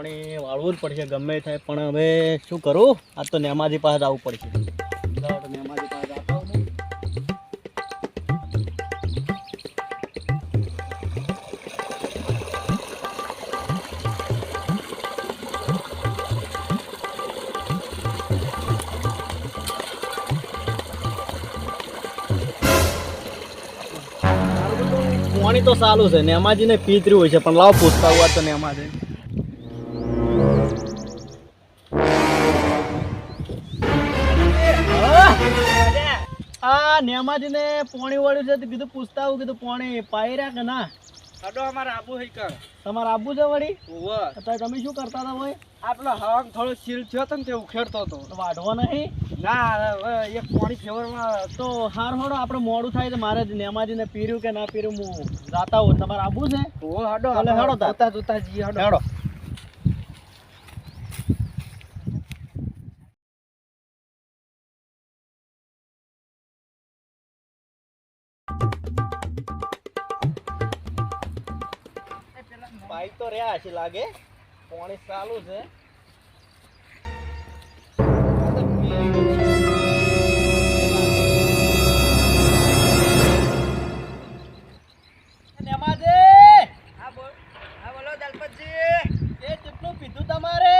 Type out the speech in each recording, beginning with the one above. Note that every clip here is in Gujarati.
પાણી વાળવું જ પડશે, ગમે થાય. પણ હવે શું કરું? આ તો નેમાજી પાસે આવવું પડશે. નેમાજી પાસે જાતો પાણી તો સારું છે. નેમાજી ને પીતરી હોય છે, પણ લાવ પૂછતા હોય તો નેમાજી. આ નેમાજી ને પોણી વાળ્યું છે તો કીધું પૂછતા આવું કીધું પોણી રહ્યા કે ના? હડો અમારે આબુ હઈ કર તમારે આબુ છે વળી? ઓવર તો તમે શું કરતા હતા ભાઈ? આટલો હવા થોડો શીલ થયો હતો ને તે ઉખેડતો હતો. વાઢવો નહીં? ના હવે એક પોણી ફેવરમાં તો હાર હોડો આપણે મોડું થાય તો મારે નેમાજીને પીર્યું કે ના પીર્યું હું જાતા હોઉં તમારે આબુ છે? ઓ હાડો હડો. જોતા જોતા જી હડો. હેડો. બાઈક તો રહ્યા છે લાગે. પાણી ચાલુ છે. તમારે?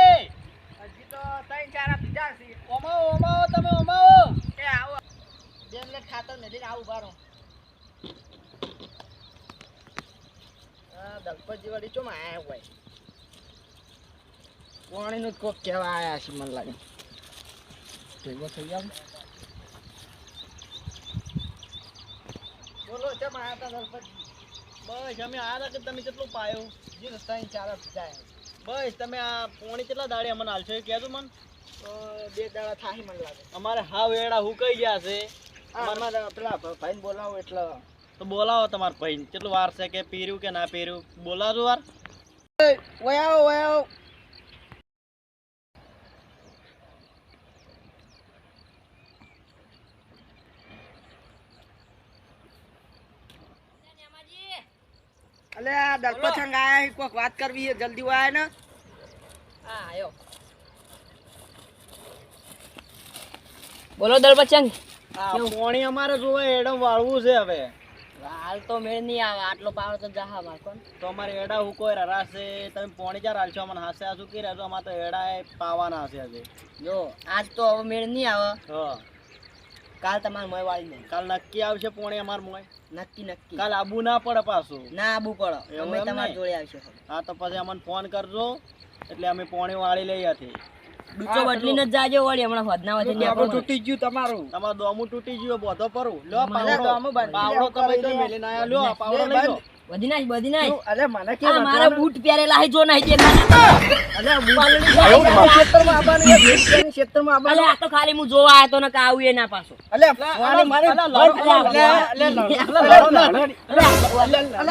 હજી તો ત્રણ ચાર પીધા છે. ઓમાવો ઓમાવો તમે ઓમાવો. કે આવો. બે મિનિટ ખાતર નથી આવું બારો દલપતજી વાળી ચો આયા હોય. પાણીનું કોક કહેવા આવ્યા છે મને લાગે. ભેગો થઈ ગયા બોલો ચમ આયા હતા દલપતજી? બસ અમે હતા કે તમે કેટલું પાયો? જે ત્રણ ચાર જાય. બસ તમે આ પોણી કેટલા દાડે અમને હાલશો એ કહેજો મને. બે દાડા થાય મને લાગે. અમારે હા વેડા હુકાઈ ગયા છે. અમારા પેલા ભાઈને બોલાવો એટલે તો બોલાવો તમારા ભાઈ. કેટલું વાર છે કે પીર્યું કે ના પીર્યું બોલાવજો વાર. ઓય આવો અલે આ દલપત સંગ આયા કોક વાત કરવી છે જલ્દી આયા ને હા આયો. બોલો દલપત સંગ પોણી અમારે જોવે એડમ વાળવું છે હવે. હાલ તો મેળ નહીં આવે આટલો પાવર તો જાહા માર કોણ તો અમારે એડા હુકોય રરાશે તમે પોણી ચાર હાલશો અમને હાસે આ શું કે રહેજો અમારે તો એડા પાવાના હશે આજે. જો આજ તો હવે મેળ નહીં આવે. હા. કાલ તમારે મોય વાળી નહીં કાલ નક્કી આવશે પોણી અમાર મોય નક્કી નક્કી. કાલ આબુ ના પડે પાછું. ના આબુ પડે. અમે તમારી જોડે આવશે. હા તો પછી અમને ફોન કરજો એટલે અમે પોણી વાળી લઈ હતી ડૂચો બદલીને જ જાજો વળી હમણાં ફદના ને આપણું તૂટી ગયું તમારું તમારું દોમું તૂટી ગયું બધો પરું લો પાવડો દોમું બાંધી પાવડો તમે તો મેલે ના આયા લ્યો આ પાવડો લઈ લો બધી નાખ બધી નાખ અરે મને કે મારા બૂટ પહેરેલા હે જો નહીં દેખા અલે હું ખેતરમાં આવવાની ખેતરમાં આવવાની. આ તો ખાલી હું જોવા આવ્યો તો ને કા આવું એ ના પાછો અલે મારે મારે અલા, અલે, અલે, અલે,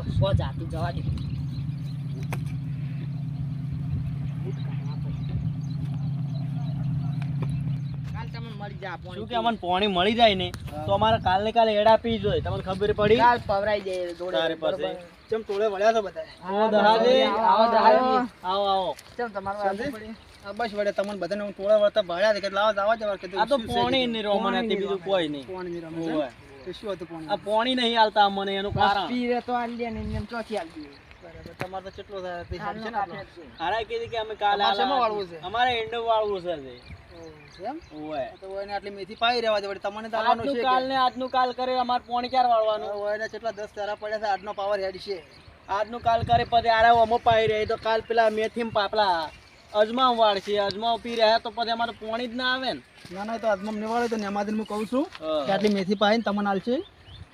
તો સો જાતું જવા દે કાલ તમને મળી જાય શું કે અમને પાણી મળી જાય ને તો અમારે કાલ ને કાલે એડા પી જોઈએ તમને ખબર પડી કાલ પવરાઈ જાય જોડે તારે પાસે ચમ તોડે વળ્યા છો બધા આવો દહાજી, આવો દહાજી. આવો આવો ચમ તમારું? બસ વડે તમને બધાને હું તોડે વળતા ભાળ્યા છે કે લાવ જવા જવા કે આ તો પાણી પોણી. ની રોમન હતી બીજું કોઈ નહીં પોણીની રોમન છે? ઓવે. તો શું હતું પોણી? આ પોણી નહીં હાલતા મને એનું કારણ પીરે તો આલી ને એમ ચોથી આલી બરાબર. તમારે તો કેટલો થાય? તે હિસાબ છે ને હારા કીધી કે અમે કાલે આલા- વાળવું છે? અમારે એંડો વાળવું છે એમ? ઓવે. તો એને આટલી મેથી પાઈ રહેવા દે તમને તો આવવાનું આજનું છે કાલ ને આજનું કાલ કરે અમારે પોણી ચાર વાળવાનું એને કેટલા દસ તારા પડ્યા છે આજનો પાવર હેડ છે આજનું કાલ કરે પછી આરે ઓમો પાઈ રહી તો કાલ પેલા મેથી પાપલા અજમાવ વાળશે અજમાવ પી રહ્યા તો પછી અમારે પાણી જ ના આવે ને. ના ના તો તો આજમાં નિવાળે તો નેમાદીન હું કહું છું કે આટલી મેથી પાઈને તમને આલશે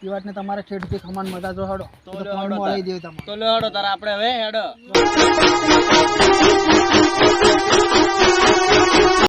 એ વાતને તમારે ઠેઠથી ખમાન મજા જો હડો. તો પાણી મળી દેવું દે તમારે. તો લો હડો તાર આપણે હવે હેડો.